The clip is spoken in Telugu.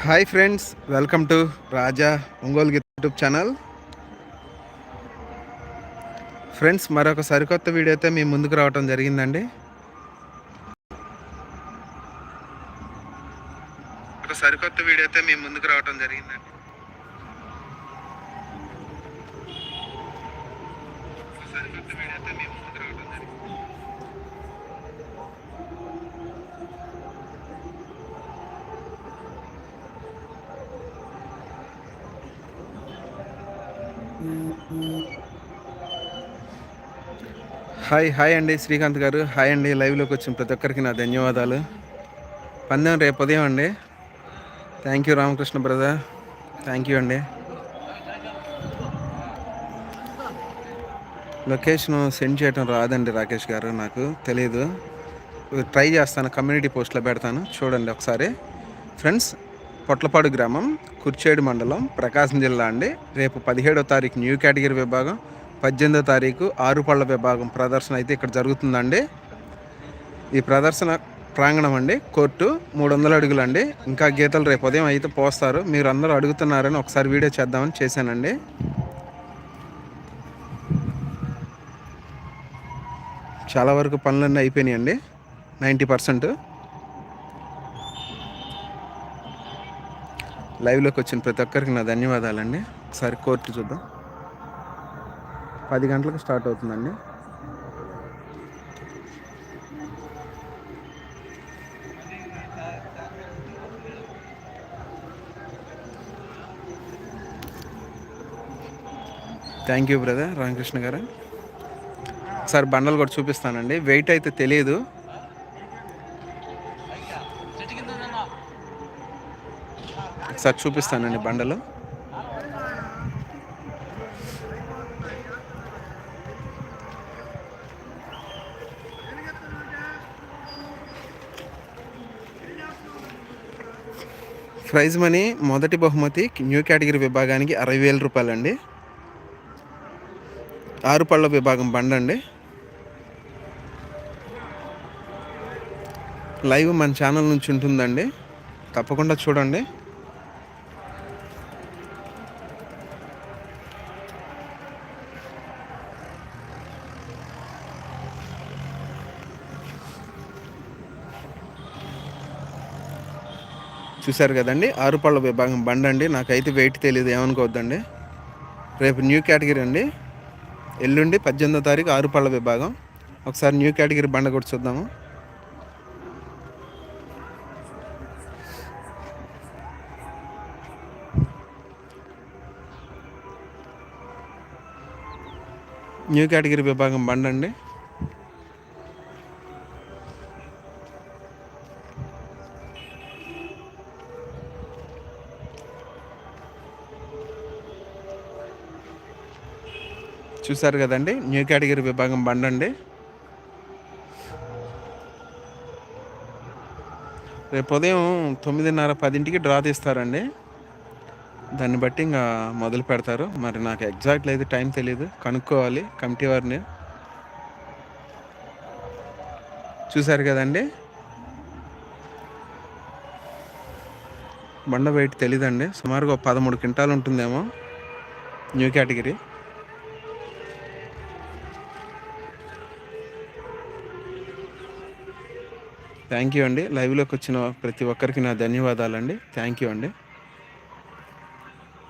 Hi friends welcome to Raja Ongole Geetha YouTube channel. Friends మరొక సరికొత్త వీడియో అయితే మీ ముందుకు రావటం జరిగిందండి. ఒక సరికొత్త వీడియో అయితే మీ ముందుకు రావటం జరిగిందండి. సరికొత్త వీడియో అయితే మీ ముందుకు హాయ్ హాయ్ అండి శ్రీకాంత్ గారు. హాయ్ అండి. లైవ్లోకి వచ్చిన ప్రతి ఒక్కరికి నా ధన్యవాదాలు. పందెం రేపు ఉదయం అండి. Thank you Ramakrishna brother thank you అండి. లొకేషన్ సెండ్ చేయడం రాదండి రాకేష్ గారు నాకు తెలియదు ట్రై చేస్తాను కమ్యూనిటీ పోస్ట్లో పెడతాను. చూడండి ఒకసారి. ఫ్రెండ్స్ పొట్లపాడు గ్రామం కుర్చేడు మండలం ప్రకాశం జిల్లా అండి. రేపు పదిహేడో తారీఖు న్యూ కేటగిరీ విభాగం పద్దెనిమిదో తారీఖు ఆరుపళ్ళ విభాగం ప్రదర్శన అయితే ఇక్కడ జరుగుతుందండి. ఈ ప్రదర్శన ప్రాంగణం అండి కోర్టు మూడు వందల అడుగులు అండి ఇంకా గీతలు రేపు ఉదయం అయితే పోస్తారు. మీరు అందరూ అడుగుతున్నారని ఒకసారి వీడియో చేద్దామని చేశానండి. చాలా వరకు పనులన్నీ అయిపోయినాయండి. Ninety percent. లైవ్లోకి వచ్చిన ప్రతి ఒక్కరికి నా ధన్యవాదాలండి. ఒకసారి కోర్టు చూద్దాం. పది గంటలకు స్టార్ట్ అవుతుందండి. థ్యాంక్ యూ బ్రదర్ రామకృష్ణ గారు. ఒకసారి బండలు కూడా చూపిస్తానండి. వెయిట్ అయితే తెలియదు. ఒకసారి చూపిస్తానండి బండలు. ప్రైజ్ మనీ మొదటి బహుమతి న్యూ కేటగిరీ విభాగానికి అరవై వేల రూపాయలండి. ఆరు పళ్ళ విభాగం బండ అండి లైవ్ మన ఛానల్ నుంచి ఉంటుందండి. తప్పకుండా చూడండి. చూశారు కదండి. ఆరు పళ్ళ విభాగం బండి అండి. నాకైతే వెయిట్ తెలియదు ఏమనుకోవద్దండి. రేపు న్యూ కేటగిరీ అండి. ఎల్లుండి పద్దెనిమిదో తారీఖు ఆరు పళ్ళ విభాగం. ఒకసారి న్యూ కేటగిరీ బండ కూడా చూద్దాము. న్యూ కేటగిరీ విభాగం బండండి అండి. చూసారు కదండి? న్యూ కేటగిరీ విభాగం బండి అండి. రేపు ఉదయం తొమ్మిదిన్నర పదింటికి డ్రా తీస్తారండి. దాన్ని బట్టి ఇంకా మొదలు పెడతారు. మరి నాకు ఎగ్జాక్ట్ అయితే టైం తెలియదు కనుక్కోవాలి కమిటీ వారిని. చూశారు కదండి? బండ వెయిట్ తెలీదండి. సుమారుగా పదమూడు క్వింటాలు ఉంటుందేమో న్యూ కేటగిరీ. థ్యాంక్ యూ అండి. లైవ్లోకి వచ్చిన ప్రతి ఒక్కరికి నా ధన్యవాదాలండి. థ్యాంక్ యూ అండి.